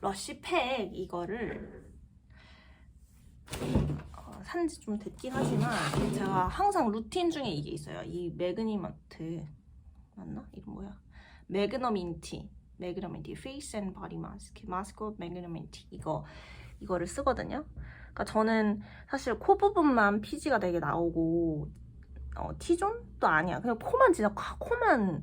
러쉬 팩 이거를 어, 산지 좀 됐긴 하지만 제가 항상 루틴 중에 이게 있어요. 이 매그니먼트 맞나? 이름 뭐야? 매그너민티 매그너민티 페이스 앤 바디 마스크 마스크 매그너민티 이거 이거를 쓰거든요. 그러니까 저는 사실 코 부분만 피지가 되게 나오고 어, T존도 아니야. 그냥 코만 진짜 카- 코만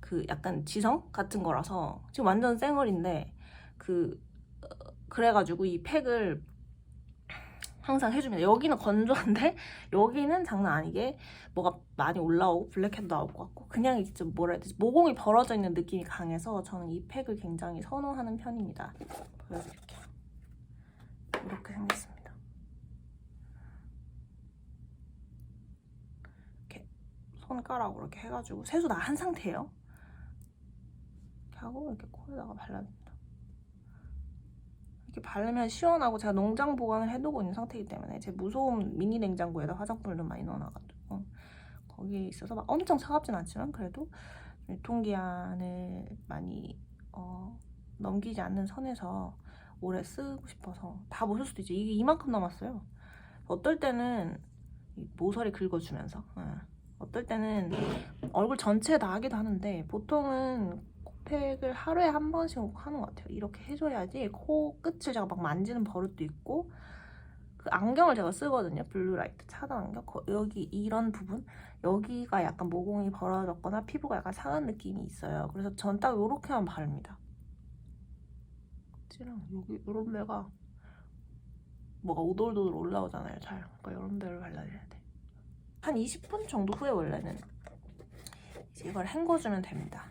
그 약간 지성 같은 거라서 지금 완전 쌩얼인데 그 어, 그래가지고 이 팩을 항상 해줍니다. 여기는 건조한데 여기는 장난 아니게 뭐가 많이 올라오고 블랙헤드 나올 것 같고 그냥 진짜 뭐라 해야 되지 모공이 벌어져 있는 느낌이 강해서 저는 이 팩을 굉장히 선호하는 편입니다. 보여드릴게요. 이렇게 생겼습니다. 이렇게 손가락으로 이렇게 해가지고 세수 다한 상태예요. 이렇게 하고 이렇게 코에다가 발라줍니다. 이렇게 바르면 시원하고 제가 농장 보관을 해두고 있는 상태이기 때문에 제 무소음 미니 냉장고에다 화장품을 좀 많이 넣어놔가지고 거기에 있어서 막 엄청 차갑진 않지만 그래도 유통기한을 많이 어, 넘기지 않는 선에서 오래 쓰고 싶어서 다못쓸 수도 있죠. 이게 이만큼 남았어요. 어떨 때는 이 모서리 긁어주면서 예. 어떨 때는 얼굴 전체에 다 하기도 하는데 보통은 코 팩을 하루에 한 번씩 하는 것 같아요. 이렇게 해줘야지 코 끝을 제가 막 만지는 버릇도 있고 그 안경을 제가 쓰거든요. 블루라이트 차단 안경. 거- 여기 이런 부분 여기가 약간 모공이 벌어졌거나 피부가 약간 상한 느낌이 있어요. 그래서 전 딱 이렇게만 바릅니다. 찌랑 여기 이런 데가 뭐가 오돌도돌 올라오잖아요. 잘. 그러니까 이런 데를 발라야 돼. 한 20분 정도 후에 원래는 이걸 헹궈주면 됩니다.